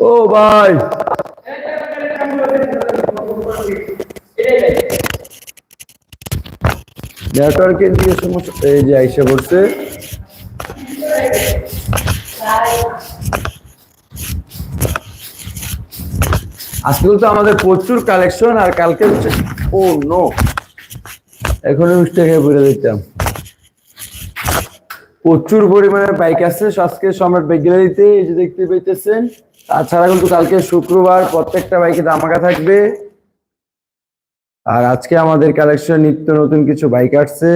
ও ভাই। নেটওয়ার্কের দিকে সমস্যা এই যে আইসা পড়ছে। আজকে তো আমাদের প্রচুর কালেকশন আর কালকে ও নো খেয়ে বলে দিতাম প্রচুর পরিমাণে বাইক আছে। আজকে সম্রাট বাইক এই যে দেখতে পেতেছেন তাছাড়া কিন্তু কালকে শুক্রবার প্রত্যেকটা বাইকে দামাকা থাকবে। আর আজকে আমাদের কালেকশন নিত্য নতুন কিছু বাইক আসছে।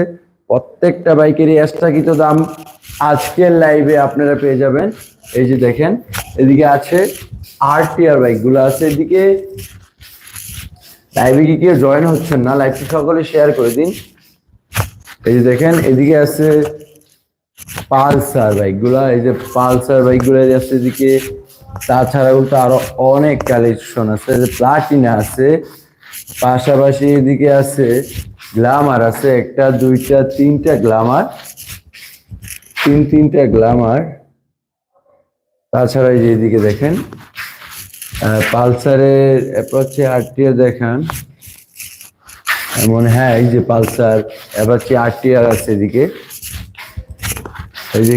প্রত্যেকটা বাইকেরই এক্সট্রাকৃত দাম আজকের লাইভে আপনারা পেয়ে যাবেন। এই যে দেখেন, এদিকে আছে আর টিআর বাইকগুলো আছে। এদিকে লাইভে কি কেউ জয়েন হচ্ছেন না? লাইভটি সকলে শেয়ার করে দিন। এই যে দেখেন, এদিকে আছে পালসার বাইকগুলা। এই যে পালসার বাইকগুলো আছে এদিকে। তাছাড়া কিন্তু আরও অনেক কালেকশন আছে। যে প্লাটিনা আছে। পাশাপাশি এদিকে আছে গ্লামার আছে। একটা, দুইটা, তিনটা গ্লামার তিন, তিনটা গ্লামার তাছাড়া এই যে এদিকে দেখেন পালসারের অ্যাপাচি আরটিআর দেখান। মনে হ্যাঁ এই যে পালসার অ্যাপাচি আরটিআর আছে এদিকে। এই যে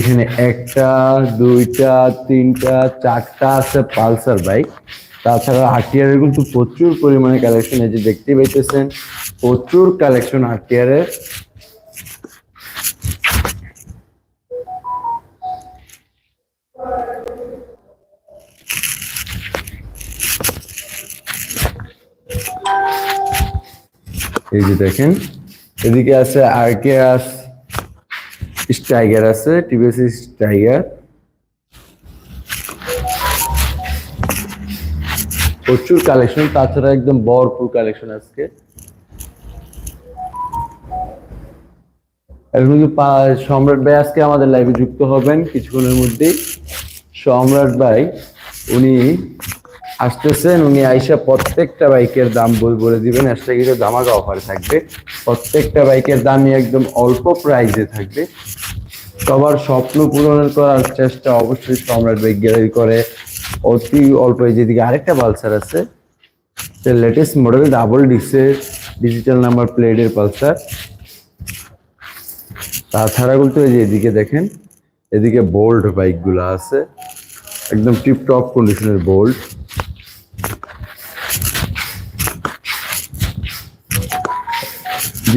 একটা, দুইটা, তিনটা, চারটা আছে পালসার বাইক। তাছাড়া আরটিআর এর কিন্তু প্রচুর পরিমাণে কালেকশন যে দেখতে পাইতেছেন, প্রচুর কালেকশন আরটিআর এর এই যে দেখেন, এদিকে আছে আরকেআর স্টাইগার আছে, টিভিএস স্টাইগার। প্রচুর কালেকশন, তাছাড়া একদম ভরপুর কালেকশন আজকে। এখন কিন্তু সম্রাট ভাই আজকে আমাদের লাইভে যুক্ত হবেন, কিছুক্ষণের মধ্যেই। সম্রাট ভাই, উনি আসতেছেন, উনি আইসা প্রত্যেকটা বাইকের দাম বল বলে দিবেন। একটা কিছু দামাকা অফার থাকবে। প্রত্যেকটা বাইকের দামই একদম অল্প প্রাইসে থাকবে। সবার স্বপ্ন পূরণ করার চেষ্টা অবশ্যই সম্রাট বাইক গ্যালারি করে। অতি অল্প যেদিকে আরেকটা পালসার আছে লেটেস্ট মডেল ডাবল ডিক্সের ডিজিটাল নাম্বার প্লেটের পালসার। তাছাড়া এই যে এদিকে দেখেন, এদিকে বোল্ড বাইকগুলো আছে। একদম টিপ টপ কন্ডিশনের বোল্ড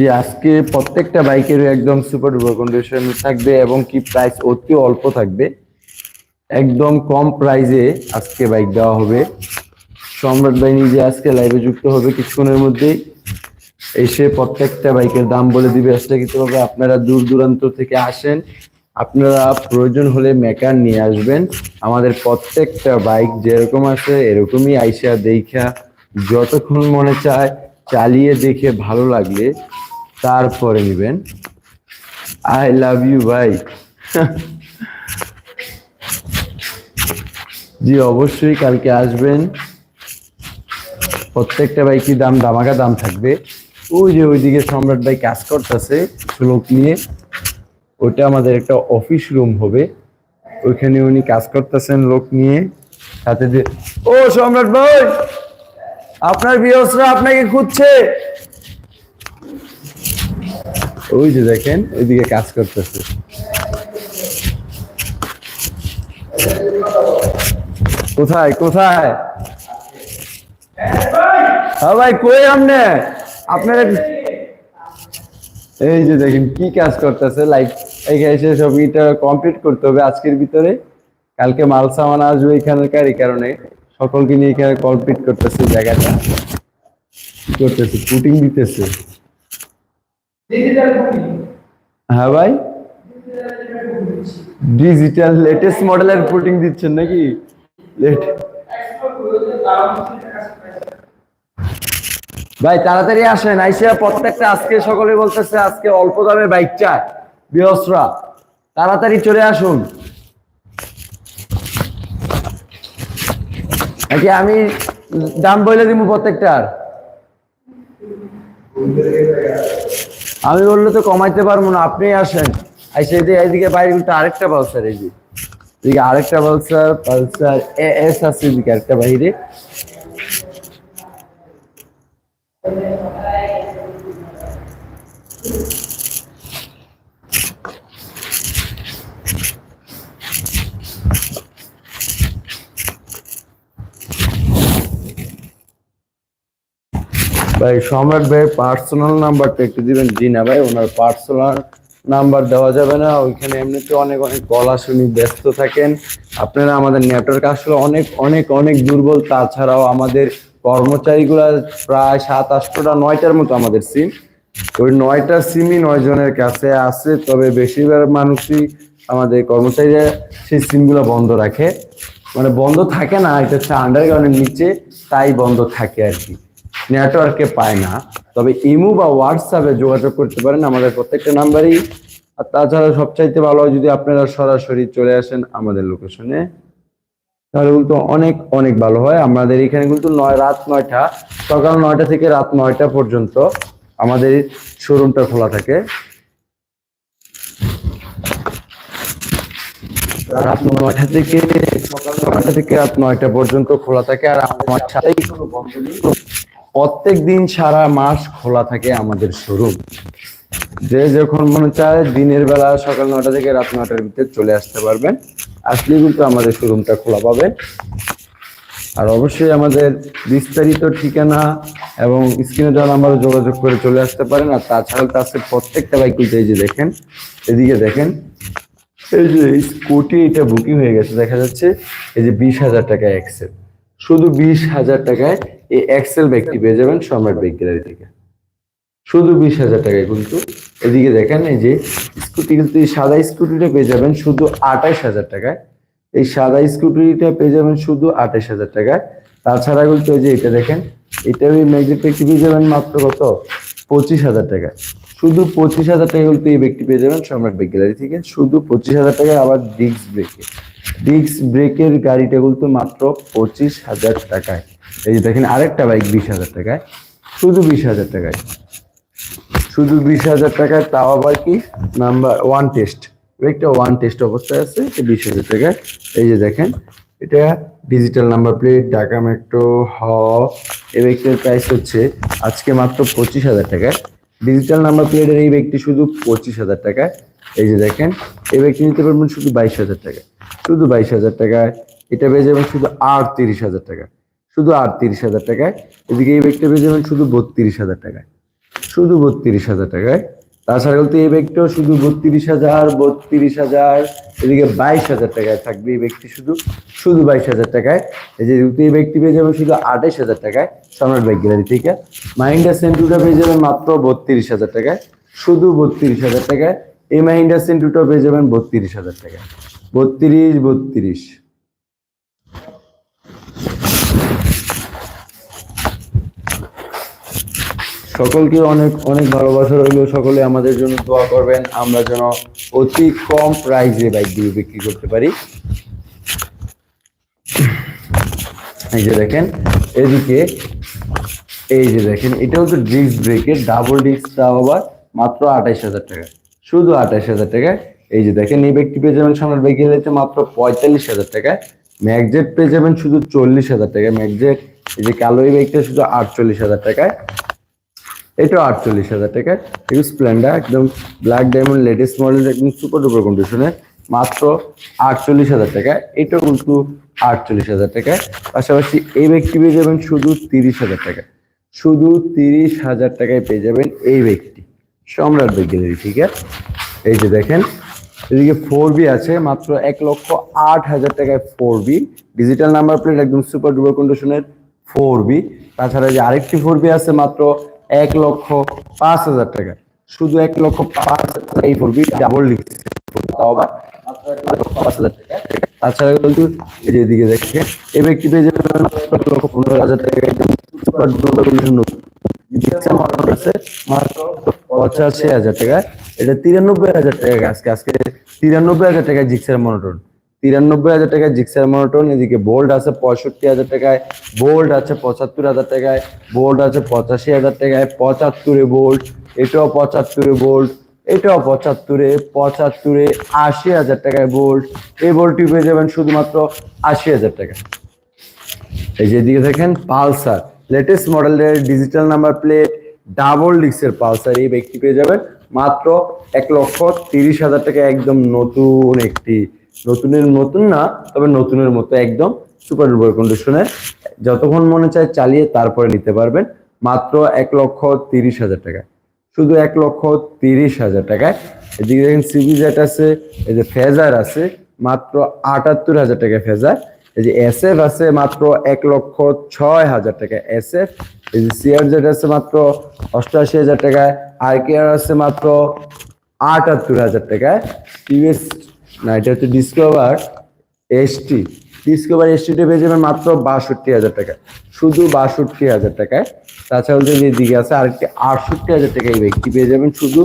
জি আজকে প্রত্যেকটা বাইকেরও একদম সুপার ডুপার কন্ডিশন থাকবে এবং কি প্রাইস অতি অল্প থাকবে। একদম কম প্রাইজে আজকে বাইক দেওয়া হবে। সম্রাট ভাই নিজে আজকে লাইভে যুক্ত হবে কিছুক্ষণের মধ্যেই। এসে প্রত্যেকটা বাইকের দাম বলে দিবে। হবে আপনারা দূর দূরান্ত থেকে আসেন। আপনারা প্রয়োজন হলে মেকার নিয়ে আসবেন। আমাদের প্রত্যেকটা বাইক যেরকম আছে এরকমই আইসা দেখা। যতক্ষণ মনে চায়, চালিয়ে দেখে ভালো লাগলে তারপরে নেবেন। আই লাভ ইউ ভাই জি, অবশ্যই কালকে আসবেন। প্রত্যেকটা বাইকের দাম দামাকা দাম থাকবে। ওই যে ওইদিকে সম্রাট ভাই কাজ করতেছে লোক নিয়ে। ওইটা আমাদের একটা অফিস রুম হবে। ওইখানে উনি কাজ করতেছেন লোক নিয়ে। সাথে যে ও, সম্রাট ভাই! আপনার বিয়সরা আপনাকে খুঁজছে। ওই যে দেখেন, ওইদিকে কাজ করতেছে। কোথায় কোথায়? হ্যাঁ ভাই, কই আপনারা এই যে দেখেন, কি কাজ করতেছে? লাইক এখানে এসে সব ইটা কমপ্লিট করতে হবে আজকের ভিতরে। কালকে মাল সামান আসবে এখানকার, এই কারণে সকলকে নিয়ে এখানে কমপ্লিট করতেছে জায়গাটা। কি করতেছে? পুটিং দিতেছে। হ্যাঁ ভাই। ডিজিটাল লেটেস্ট মডেলের পুটিং দিচ্ছেন নাকি? লেট ভাই, তাড়াতাড়ি আসেন। আইসা প্রত্যেকটা আজকে সকলে বলতেছে, আজকে অল্প দামে বাইক চায় বৃহস্পরা তাড়াতাড়ি চলে আসুন। নাকি আমি দাম বলে দিব প্রত্যেকটার? আমি বললে তো কমাইতে পারব না আপনি আসেন। আইসে যে এইদিকে বাইরে কিন্তু আরেকটা পালসার এই যে। এদিকে আরেকটা পালসার পালসার এস আছে এদিকে আরেকটা বাইরে। ভাই সম্রাট ভাই পার্সোনাল নাম্বারটা একটু দিবেন জি না ভাই, ওনার পার্সোনাল নাম্বার দেওয়া যাবে না, ওইখানে এমনিতে অনেক অনেক গলা শুনি ব্যস্ত থাকেন। আপনারা আমাদের নেটওয়ার্ক আসলে অনেক অনেক অনেক দুর্বল, তাছাড়াও আমাদের কর্মচারীগুলা প্রায় সাত আটশোটা নয়টার মতো আমাদের সিম ওই নয়টা সিমই নয় জনের কাছে আছে, তবে বেশিরভাগ মানুষই আমাদের কর্মচারীরা সেই সিমগুলো বন্ধ রাখে। মানে বন্ধ থাকে না, এটা হচ্ছে আন্ডারগ্রাউন্ডের নিচে, তাই বন্ধ থাকে আর কি। নেটওয়ার্কে পায় না। তবে ইমো বা হোয়াটসঅ্যাপে যোগাযোগ করতে পারেন আমাদের প্রত্যেকটা নাম্বারই। আর তাছাড়া সবচাইতে ভালো হয় যদি আপনারা সরাসরি চলে আসেন আমাদের লোকেশনে। তাহলে কিন্তু অনেক অনেক ভালো হয়। আমাদের এখানে কিন্তু নয়, রাত নয়টা, সকাল নয়টা থেকে রাত নয়টা পর্যন্ত আমাদের শোরুমটা খোলা থাকে। রাত নয়টা থেকে সকাল নয়টা থেকে রাত নয়টা পর্যন্ত খোলা থাকে। আর আমার সাথেই কোনো বন্ধ নেই। প্রত্যেক দিন সারা মাস খোলা থাকে আমাদের শোরুম। যে যখন মনে চায় দিনের বেলা সকাল নটা থেকে রাত নটার ভিতরে চলে আসতে পারবেন। আসলে কিন্তু আমাদের শোরুমটা খোলা পাবেন। আর অবশ্যই আমাদের বিস্তারিত ঠিকানা এবং স্ক্রিনে দেওয়া নাম্বারে যোগাযোগ করে চলে আসতে পারেন। আর তাছাড়াও তো আছে প্রত্যেকটা বাইক কিন্তু এই যে দেখেন, এদিকে দেখেন, এই যে স্কুটি এটা বুকিং হয়ে গেছে। দেখা যাচ্ছে এই যে বিশ হাজার টাকা এক্সেল শুধু বিশ হাজার টাকায় এই এক্সেল ব্যাগটি পেয়ে যাবেন সম্রাট বাইক গ্যালারি থেকে। শুধু বিশ হাজার টাকায় কিন্তু এদিকে দেখেন এই যে স্কুটি কিন্তু এই সাদা স্কুটিটা পেয়ে যাবেন শুধু আঠাইশ হাজার টাকায়। এই সাদা স্কুটিটা পেয়ে যাবেন শুধু আঠাইশ হাজার টাকায়। তাছাড়া কিন্তু এই যে এটা দেখেন, এটা ওই ম্যাগনেট ব্যাগটি পেয়ে যাবেন মাত্র কত? পঁচিশ হাজার টাকায়। শুধু পঁচিশ হাজার টাকা কিন্তু এই ব্যক্তি পেয়ে যাবেন সম্রাট বাইক গ্যালারি থেকে। শুধু পঁচিশ হাজার টাকায় আবার ডিস্ক ব্রেকে ডিস্ক ব্রেকের গাড়িটা কিন্তু মাত্র পঁচিশ হাজার টাকায়। এই যে দেখেন আরেকটা বাইক বিশ হাজার টাকায়। শুধু বিশ হাজার টাকায়। শুধু বিশ হাজার টাকায়, তাও আবার কি? Number one test. একটা ওয়ান টেস্ট অবস্থায় আছে বিশ হাজার টাকায়। এই যে দেখেন, এটা digital number plate, Dhaka metro, হ এই ব্যক্তির প্রাইস হচ্ছে আজকে মাত্র পঁচিশ হাজার টাকায়। ডিজিটাল নাম্বার প্লেটের এই ব্যক্তি শুধু পঁচিশ হাজার টাকায়। এই যে দেখেন এই ব্যক্তি নিতে পারবেন শুধু বাইশ হাজার টাকায় শুধু বাইশ হাজার টাকায় এটা পেয়ে যাবেন শুধু আটত্রিশ হাজার টাকা। শুধু আটত্রিশ হাজার টাকায়, এদিকে এই ব্যক্তিটা পেয়ে যাবেন শুধু বত্রিশ হাজার টাকায়। শুধু বত্রিশ হাজার টাকায়। তাছাড়া বলতে এই ব্যক্তিও শুধু বত্রিশ হাজার বত্রিশ হাজার, এদিকে বাইশ হাজার টাকায় থাকবে এই ব্যক্তি শুধু। শুধু বাইশ হাজার টাকায়। এই যে এই ব্যক্তি পেয়ে যাবেন শুধু আঠাইশ হাজার টাকায়, সম্রাট ব্যাগ গ্যালারি থেকে। মাহিন্ডা সেন্টুটা পেয়ে যাবেন মাত্র বত্রিশ হাজার টাকায়। শুধু বত্রিশ হাজার টাকায়। এই মাহিন্ডা সেন্টুটা পেয়ে যাবেন বত্রিশ হাজার টাকা। বত্রিশ বত্রিশ। সকলকে অনেক অনেক ভালোবাসা রইল। সকলে আমাদের জন্য দোয়া করবেন। আমরা যেন অতি কম প্রাইসে বাইকগুলো বিক্রি করতে পারি। এই যে দেখেন, এদিকে, এই যে দেখেন, এটাও তো ডিস্ক ব্রেকের ডাবল ডিস্ক ডিস্কটা আবার মাত্র আঠাইশ হাজার টাকা। শুধু আঠাশ হাজার টাকা। এই যে দেখেন, এই ব্যক্তি পেয়ে যাবেন সোনার বাইক গেলে মাত্র পঁয়তাল্লিশ হাজার টাকা। ম্যাকজেট পেয়ে যাবেন শুধু চল্লিশ হাজার টাকা। ম্যাকজেট, এই যে কালো এই বাইকটা শুধু আটচল্লিশ হাজার টাকায় এটাও আটচল্লিশ হাজার টাকা। এগুলো স্প্লেন্ডার একদম ব্ল্যাক ডায়মন্ড লেটেস্ট মডেল একদম সুপার ডুপার কন্ডিশনে মাত্র আটচল্লিশ হাজার টাকা। এটাও কিন্তু আটচল্লিশ হাজার টাকা। পাশাপাশি এই ব্যক্তি পেয়ে যাবেন শুধু তিরিশ হাজার টাকা। শুধু তিরিশ হাজার টাকায় পেয়ে যাবেন এই ব্যক্তি। সম্রাট গ্যালারি ঠিক আছে? এই যে দেখেন, এদিকে ফোর বি আছে, মাত্র এক লক্ষ আট হাজার টাকায় four B digital number plate একদম সুপার ডুপার কন্ডিশনের ফোর বি তাছাড়া যে আরেকটি ফোর বি আছে, মাত্র এক লক্ষ পাঁচ হাজার টাকা শুধু এক লক্ষ পাঁচ হাজার এই ফোর বি ডাবল তাছাড়া কিন্তু এই যে এদিকে দেখে ব্যক্তি পেয়ে যাবে লক্ষ পনেরো হাজার টাকা সুপার কন্ডিশন পঁচাশি হাজার টাকা এটা তিরানব্বই হাজার টাকা আজকে আজকে তিরানব্বই হাজার টাকা জিক্সার মনোটন তিরানব্বই হাজার টাকায় জিক্সার মনোটন এদিকে বোল্ড আছে পঁয়ষট্টি হাজার টাকায় বোল্ড আছে পঁচাত্তর হাজার টাকায় বোল্ড আছে পঁচাশি হাজার টাকায় পঁচাত্তরে বোল্ড এটাও পঁচাত্তরে বোল্ড এটাও পঁচাত্তরে পঁচাত্তরে আশি হাজার টাকায় বোল্ড এই বোল্টটি পেয়ে যাবেন শুধুমাত্র আশি হাজার টাকা এই যে এদিকে দেখেন পালসার। লেটেস্ট মডেলের ডিজিটাল নাম্বার প্লেট ডাবল ডিস্কের পালসার এই ব্যক্তি পেয়ে যাবেন। মাত্র এক লক্ষ তিরিশ হাজার টাকা একদম নতুন একটি, নতুনের নতুন না, তবে নতুনের মতো একদম সুপার ডুপার কন্ডিশনের যতক্ষণ মনে চায় চালিয়ে তারপরে নিতে পারবেন। মাত্র এক লক্ষ তিরিশ হাজার টাকা শুধু এক লক্ষ তিরিশ হাজার টাকায়। এদিকে দেখেন সিবি জেট আছে, এই যে ফেজার আছে, মাত্র আটাত্তর হাজার টাকা ফেজার এই যে এস এফ আছে মাত্র এক লক্ষ ছয় হাজার টাকা এস এফ এই যে সিআর জেড আছে মাত্র অষ্টআশি হাজার টাকায়। আর কে আর আছে মাত্র আটাত্তর হাজার টাকায়। টিভিএস না, এটা হচ্ছে ডিসকভার এসটি ডিসকভার এসটিতে পেয়ে যাবেন মাত্র বাষট্টি হাজার টাকা শুধু বাষট্টি হাজার টাকায়। তাছাড়া যে দিকে আছে আরেকটি আটষট্টি হাজার টাকা এই ব্যক্তি পেয়ে যাবেন। শুধু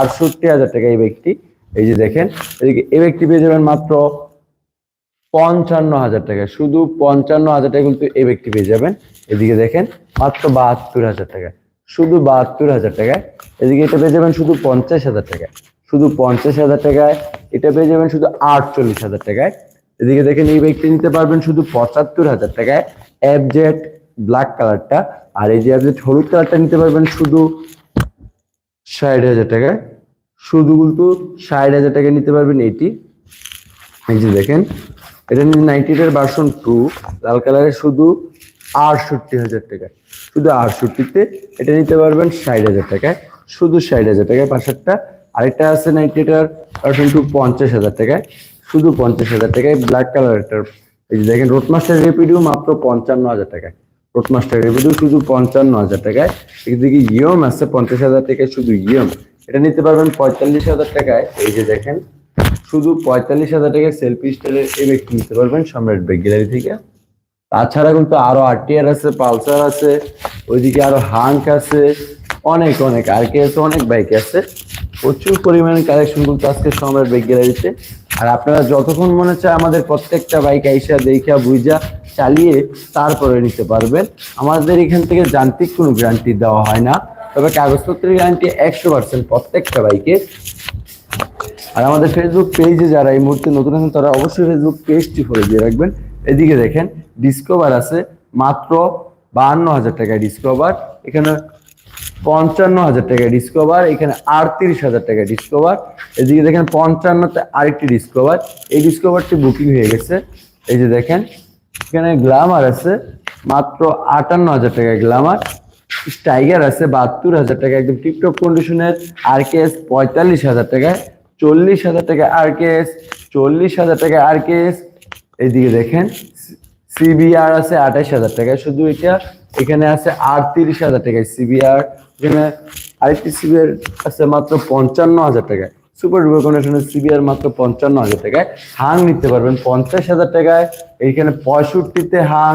আটষট্টি হাজার টাকা এই ব্যক্তি। এই যে দেখেন, এদিকে এই ব্যক্তি পেয়ে যাবেন মাত্র পঞ্চান্ন হাজার টাকা। শুধু পঞ্চান্ন হাজার টাকা কিন্তু এই ব্যক্তি পেয়ে যাবেন। এদিকে দেখেন, মাত্র বাহাত্তর হাজার টাকা। শুধু বাহাত্তর হাজার টাকায়। এদিকে এটা পেয়ে যাবেন শুধু পঞ্চাশ হাজার টাকায়। শুধু পঞ্চাশ হাজার টাকায়। এটা পেয়ে যাবেন শুধু আটচল্লিশ হাজার টাকায়। এদিকে দেখেন, এই ব্যক্তি নিতে পারবেন শুধু পঁচাত্তর হাজার টাকায়। অ্যাবজেট ব্ল্যাক কালারটা আর এই যে অ্যাবজেট হলুদ কালারটা নিতে পারবেন শুধু ষাট হাজার টাকায়। শুধু কিন্তু ষাট হাজার টাকা নিতে পারবেন এইটি এই যে দেখেন এটা নাইনটিটার ভার্সন টু লাল কালারের শুধু আটষট্টি হাজার টাকা শুধু আটষট্টিতে এটা নিতে পারবেন ষাট হাজার টাকায়। শুধু ষাট হাজার টাকায় পাশেরটা আরেকটা আছে নাইনটিটার ভার্সন টু পঞ্চাশ হাজার টাকায়। শুধু পঞ্চাশ হাজার টাকায় ব্ল্যাক কালারটার এই যে দেখেন রোডমাস্টার রেপিডিও মাত্র পঞ্চান্ন হাজার টাকায়। রোডমাস্টার রেপিডিও শুধু পঞ্চান্ন হাজার টাকায়। এদিকে ইয়ম আছে পঞ্চাশ হাজার টাকায় শুধু ইয়ম এটা নিতে পারবেন পঁয়তাল্লিশ হাজার টাকায়। এই যে দেখেন শুধু পঁয়তাল্লিশ হাজার টাকায় সেলফি স্টাইলের এই নিতে পারবেন সম্রাট বেগ গ্যালারি থেকে। তাছাড়া কিন্তু আরও আরটিআর আছে, পালসার আছে, ওইদিকে আরও হাঙ্ক আছে, অনেক অনেক, আর কে আছে, অনেক বাইক আছে। প্রচুর পরিমাণে কালেকশন কিন্তু আজকে সম্রাট বেগ গ্যালারিতে আর আপনারা যতক্ষণ মনে চায় আমাদের প্রত্যেকটা বাইক আইসা দেখা বুঝা চালিয়ে তারপরে নিতে পারবেন। আমাদের এখান থেকে যান্ত্রিক কোনো গ্যারান্টি দেওয়া হয় না। তবে কাগজপত্রের গ্যারান্টি একশো পার্সেন্ট প্রত্যেকটা বাইকে আর আমাদের ফেসবুক পেজে যারা এই মুহূর্তে নতুন আছেন, তারা অবশ্যই ফেসবুক পেজটি ফলো দিয়ে রাখবেন। এদিকে দেখেন ডিসকভার আছে, মাত্র বাহান্ন হাজার টাকায় ডিসকভার এখানে পঞ্চান্ন হাজার টাকায় ডিসকভার এখানে আটত্রিশ হাজার টাকায় ডিসকভার এদিকে দেখেন, পঞ্চান্নতে আরেকটি ডিসকভার এই ডিসকভারটি বুকিং হয়ে গেছে। এই যে দেখেন, এখানে গ্লামার আছে, মাত্র আটান্ন হাজার টাকায় গ্লামার টাইগার আছে, বাহাত্তর হাজার টাকা একদম টিপটপ কন্ডিশনের আর কে এস পঁয়তাল্লিশ হাজার টাকায়। চল্লিশ হাজার টাকা আর কে এস চল্লিশ হাজার টাকা আর কে এস এইদিকে দেখেন সিবিআর আছে আঠাশ হাজার টাকায় শুধু এটা, এখানে আছে আটত্রিশ হাজার টাকায় সিবিআর এখানে আরেকটি সিবিআর আছে মাত্র পঞ্চান্ন হাজার টাকায়। সুপার ডুপার কন্ডিশনের সিবিআর মাত্র পঞ্চান্ন হাজার টাকায়। হাং নিতে পারবেন পঞ্চাশ হাজার টাকায়। এইখানে পঁয়ষট্টিতে হাং।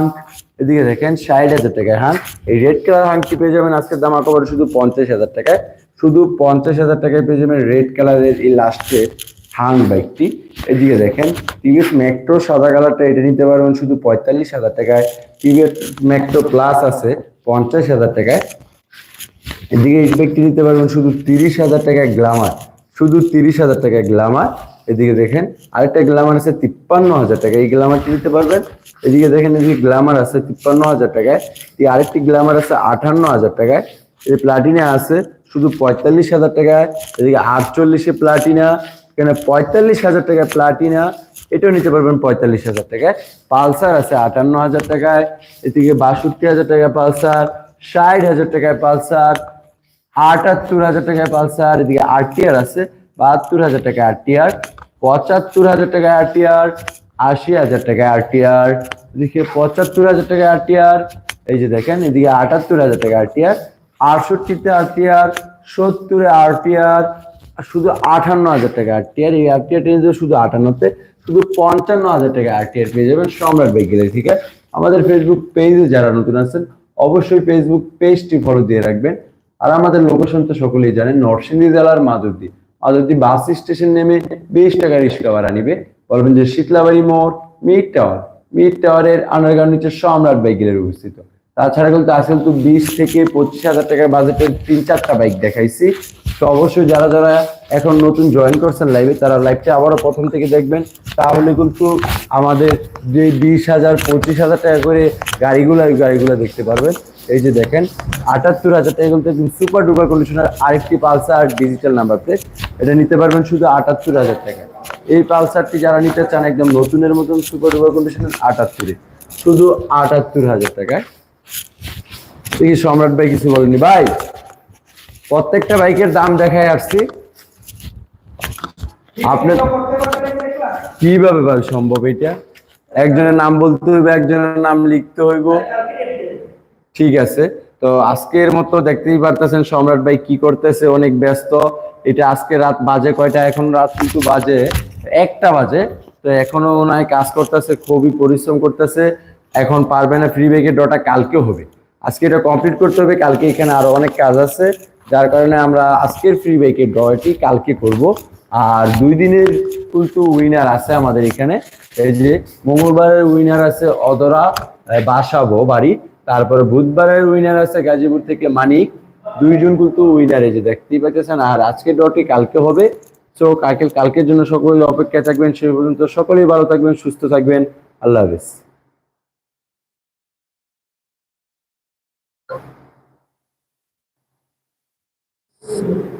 এদিকে দেখেন, ষাট হাজার টাকায় হাং। এই রেড কালার হাংটি পেয়ে যাবেন। আজকের দাম একেবারে শুধু পঞ্চাশ হাজার টাকায়। শুধু পঞ্চাশ হাজার টাকায় পেয়ে যাবেন রেড কালারের এই লাস্টের হাং বাইকটি এদিকে দেখেন টিভিএস মেট্রো সাদা কালারটা এটা নিতে পারবেন শুধু পঁয়তাল্লিশ হাজার টাকায়। টিভিএস মেট্রো প্লাস আছে, পঞ্চাশ হাজার টাকায়। এদিকে এই ব্যক্তি নিতে পারবেন শুধু তিরিশ হাজার টাকায় গ্লামার শুধু তিরিশ হাজার টাকায় গ্লামার এদিকে দেখেন, আরেকটা গ্লামার আছে, তিপ্পান্ন হাজার টাকা এই গ্লামারটি নিতে পারবেন। এদিকে দেখেন, এদিকে গ্লামার আছে, তিপ্পান্ন হাজার টাকায়। এই আরেকটি গ্লামার আছে, আটান্ন হাজার টাকায়। এই প্লাটিনা আছে শুধু পঁয়তাল্লিশ হাজার টাকায় এদিকে আটচল্লিশে প্লাটিনা, এখানে পঁয়তাল্লিশ হাজার টাকায় প্লাটিনা, এটাও নিতে পারবেন পঁয়তাল্লিশ হাজার টাকায়। পালসার আছে আটান্ন হাজার টাকায়, এদিকে বাষট্টি হাজার টাকায় পালসার, ষাট হাজার টাকায় পালসার, আটাত্তর হাজার টাকায় পালসার, এদিকে আরটিআর আছে, বাহাত্তর হাজার টাকা আরটিআর, পঁচাত্তর হাজার টাকায় আরটিআর, আশি হাজার টাকায় আরটিআর, এদিকে পঁচাত্তর হাজার টাকায় আরটিআর, এই যে দেখেন, এদিকে আটাত্তর হাজার টাকা আরটিআর আটষট্টিতে আরটিআর সত্তরে আরটিআর শুধু আটান্ন হাজার টাকা আরটিআর এই আরটিআর ট্রেন শুধু আটান্নতে, শুধু পঞ্চান্ন হাজার টাকা আরটিআর পেয়ে যাবেন সম্রাট বাইকের থেকে। আমাদের ফেসবুক পেজে যারা নতুন আছেন, অবশ্যই ফেসবুক পেজটি ফলো দিয়ে রাখবেন। আর আমাদের লোকেশন তো সকলেই জানেন, নরসিংদী জেলার মাধুরদী মাধুরদী বাস স্টেশন নেমে বিশ টাকা রিক্সা ভাড়া নিবে বলবেন যে শীতলাবাড়ি মোড়, মিড টাওয়ার মিড টাওয়ারের আন্ডারগ্রাউন্ড নিচে সম্রাট বাইকের অবস্থিত তাছাড়া কিন্তু আজকাল তো বিশ থেকে পঁচিশ হাজার টাকার বাজেটের তিন চারটা বাইক দেখাইছি। তো অবশ্যই যারা যারা এখন নতুন জয়েন করছেন লাইভে তারা লাইভটা আবারও প্রথম থেকে দেখবেন। তাহলে কিন্তু আমাদের যে বিশ হাজার, পঁচিশ হাজার টাকা করে গাড়িগুলো, ওই গাড়িগুলো দেখতে পারবেন। এই যে দেখেন, আটাত্তর হাজার টাকা বলতে সুপার ডুপার কন্ডিশনার আরেকটি পালসার ডিজিটাল নাম্বার প্লেট এটা নিতে পারবেন শুধু আটাত্তর হাজার টাকা। এই পালসারটি যারা নিতে চান, একদম নতুনের মতন সুপার ডুপার কন্ডিশনার আটাত্তরে। শুধু আটাত্তর হাজার টাকায় দেখি সম্রাট ভাই কিছু বলেনি? ভাই, প্রত্যেকটা বাইকের দাম দেখায় আসছি। দেখলা কীভাবে ভাই সম্ভব এটা? একজনের নাম বলতে হইবে, একজনের নাম লিখতে হইব। ঠিক আছে, তো আজকের মতো দেখতেই পারতেছেন সম্রাট ভাই কি করতেছে, অনেক ব্যস্ত। এটা আজকে রাত বাজে কয়টা? এখন রাত কিন্তু বাজে একটা বাজে। তো এখনও ওনায় কাজ করতেছে, খুবই পরিশ্রম করতেছে। এখন পারবে না ফ্রি ব্যাগের ডটা কালকে হবে। আজকে এটা কমপ্লিট করতে হবে, কালকে এখানে আরও অনেক কাজ আছে, যার কারণে আমরা আজকের ফ্রি ব্যাগের ডটি কালকে করব। আর দুই দিনের কিন্তু উইনার আছে আমাদের এখানে, এই যে মঙ্গলবারের উইনার আছে অদরা বাসাবো বাড়ি তারপরে বুধবারের উইনার আছে গাজীপুর থেকে মানিক, দুইজন কিন্তু উইনার এই যে দেখতেই পাচ্ছেন আর আজকে ডটি কালকে হবে তো কালকে কালকের জন্য সকলে অপেক্ষায় থাকবেন, সে পর্যন্ত সকলেই ভালো থাকবেন, সুস্থ থাকবেন, আল্লাহ হাফেজ। Amen.